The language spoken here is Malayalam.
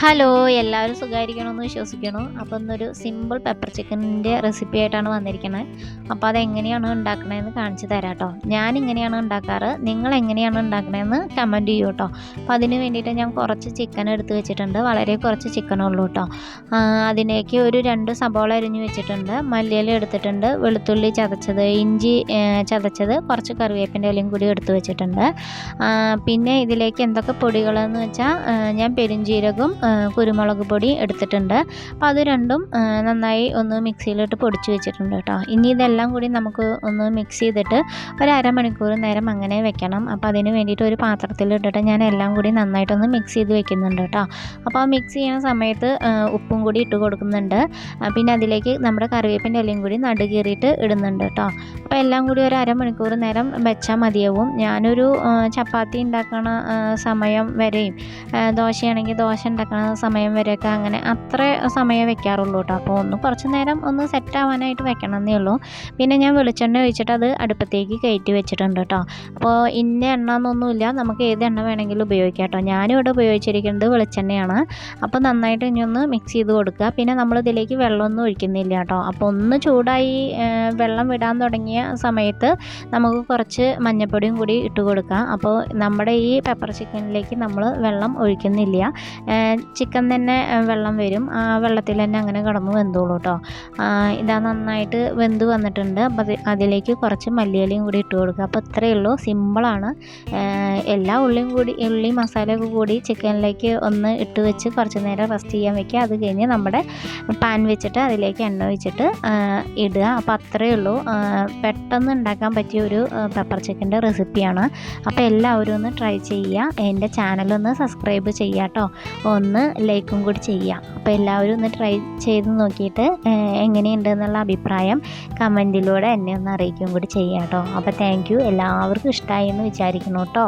ഹലോ എല്ലാവരും സുഖമായിരിക്കണമെന്ന് വിശ്വസിക്കുന്നു അപ്പോൾ ഇന്നൊരു സിമ്പിൾ പെപ്പർ ചിക്കനിന്റെ റെസിപ്പി ആയിട്ടാണ് വന്നിരിക്കുന്നത് അപ്പോൾ അതെങ്ങനെയാണ് ഉണ്ടാക്കണതെന്ന് കാണിച്ചു തരാം കേട്ടോ ഞാൻ ഇങ്ങനെയാണ് ഉണ്ടാക്കാറ്. നിങ്ങൾ എങ്ങനെയാണ് ഉണ്ടാക്കണതെന്ന് കമന്റ് ചെയ്യൂ കേട്ടോ അപ്പോൾ അതിന് വേണ്ടിയിട്ട് ഞാൻ കുറച്ച് ചിക്കൻ എടുത്ത് വെച്ചിട്ടുണ്ട്. വളരെ കുറച്ച് ചിക്കനുള്ളൂ കേട്ടോ അതിലേക്ക് ഒരു രണ്ട് സബോള അരിഞ്ഞ് വെച്ചിട്ടുണ്ട്. മല്ലിയില എടുത്തിട്ടുണ്ട്. വെളുത്തുള്ളി ചതച്ചത് ഇഞ്ചി ചതച്ചത് കുറച്ച് കറിവേപ്പിന്റെ ഇലയും കൂടി എടുത്ത് വെച്ചിട്ടുണ്ട്. പിന്നെ ഇതിലേക്ക് എന്തൊക്കെ പൊടികളെന്ന് വെച്ചാൽ ഞാൻ പെരുംജീരകവും ആ, കുരുമുളക് പൊടി എടുത്തിട്ടുണ്ട്. അപ്പോൾ അത് രണ്ടും നന്നായി ഒന്ന് മിക്സിയിലിട്ട് പൊടിച്ച് വെച്ചിട്ടുണ്ട് കേട്ടോ. ഇനി ഇതെല്ലാം കൂടി നമുക്ക് ഒന്ന് മിക്സ് ചെയ്തിട്ട് ഒരു അരമണിക്കൂർ നേരം അങ്ങനെ വെക്കണം. അപ്പോൾ അതിന് വേണ്ടിയിട്ട് ഒരു പാത്രത്തിലിട്ടിട്ട് ഞാൻ എല്ലാം കൂടി നന്നായിട്ടൊന്ന് മിക്സ് ചെയ്ത് വെക്കുന്നുണ്ട് കേട്ടോ. അപ്പോൾ ആ മിക്സ് ചെയ്യുന്ന സമയത്ത് ഉപ്പും കൂടി ഇട്ട് കൊടുക്കുന്നുണ്ട്. പിന്നെ അതിലേക്ക് നമ്മുടെ കറിവേപ്പിന്റെ ഇലയും കൂടി നടുകീറിയിട്ട് ഇടുന്നുണ്ട് കേട്ടോ. അപ്പോൾ എല്ലാം കൂടി ഒരു അരമണിക്കൂർ നേരം വെച്ചാൽ മതിയാവും. ഞാനൊരു ചപ്പാത്തി ഉണ്ടാക്കണ സമയം വരെയും ദോശയാണെങ്കിൽ ദോശ ഉണ്ടാക്കണ സമയം വരെയൊക്കെ അങ്ങനെ അത്ര സമയം വെക്കാറുള്ളൂ കേട്ടോ. അപ്പോൾ ഒന്ന് കുറച്ച് നേരം ഒന്ന് സെറ്റ് ആവാനായിട്ട് വെക്കണം എന്നേ ഉള്ളൂ. പിന്നെ ഞാൻ വെളിച്ചെണ്ണ ഒഴിച്ചിട്ട് അത് അടുപ്പത്തേക്ക് കയറ്റി വെച്ചിട്ടുണ്ട് കേട്ടോ. അപ്പോൾ ഇന്ന എണ്ണ എന്നൊന്നുമില്ല നമുക്ക് ഏത് എണ്ണ വേണമെങ്കിലും ഉപയോഗിക്കാം കേട്ടോ. ഇവിടെ ഉപയോഗിച്ചിരിക്കുന്നത് വെളിച്ചെണ്ണയാണ്. അപ്പോൾ നന്നായിട്ട് ഇനി ഒന്ന് മിക്സ് ചെയ്ത് കൊടുക്കുക. പിന്നെ നമ്മൾ ഇതിലേക്ക് വെള്ളമൊന്നും ഒഴിക്കുന്നില്ല കേട്ടോ. അപ്പോൾ ഒന്ന് ചൂടായി വെള്ളം വിടാൻ തുടങ്ങിയ സമയത്ത് നമുക്ക് കുറച്ച് മഞ്ഞൾപ്പൊടിയും കൂടി ഇട്ട് കൊടുക്കാം. അപ്പോൾ നമ്മുടെ ഈ പെപ്പർ ചിക്കനിലേക്ക് നമ്മൾ വെള്ളം ഒഴിക്കുന്നില്ല. ചിക്കൻ തന്നെ വെള്ളം വരും. ആ വെള്ളത്തിൽ തന്നെ അങ്ങനെ കിടന്ന് വെന്തോളൂ കേട്ടോ ഇതാ നന്നായിട്ട് വെന്ത് വന്നിട്ടുണ്ട്. അപ്പം അത് അതിലേക്ക് കുറച്ച് മല്ലിയിലയും കൂടി ഇട്ട് കൊടുക്കുക. അപ്പോൾ ഇത്രയേ ഉള്ളൂ. സിമ്പിളാണ് എല്ലാ ഉള്ളിയും കൂടി ഉള്ളി മസാലയൊക്കെ കൂടി ചിക്കനിലേക്ക് ഒന്ന് ഇട്ട് വെച്ച് കുറച്ച് നേരം റെസ്റ്റ് ചെയ്യാൻ വെക്കുക. അത് കഴിഞ്ഞ് നമ്മുടെ പാൻ വെച്ചിട്ട് അതിലേക്ക് എണ്ണ ഒഴിച്ചിട്ട് ഇടുക. അപ്പോൾ അത്രയേ ഉള്ളൂ. പെട്ടെന്ന് ഉണ്ടാക്കാൻ പറ്റിയ ഒരു പെപ്പർ ചിക്കന്റെ റെസിപ്പിയാണ് അപ്പോൾ എല്ലാവരും ഒന്ന് ട്രൈ ചെയ്യുക. എന്റെ ചാനലൊന്ന് സബ്സ്ക്രൈബ് ചെയ്യാം കേട്ടോ ഒന്ന് ലൈക്കും കൂടി ചെയ്യാം അപ്പോൾ എല്ലാവരും ഒന്ന് ട്രൈ ചെയ്ത് നോക്കിയിട്ട് എങ്ങനെയുണ്ട് എന്നുള്ള അഭിപ്രായം കമന്റിലൂടെ എന്നെ ഒന്ന് അറിയിക്കും കൂടി ചെയ്യാം കേട്ടോ അപ്പോൾ താങ്ക് എല്ലാവർക്കും ഇഷ്ടമായി എന്ന് വിചാരിക്കുന്നു കേട്ടോ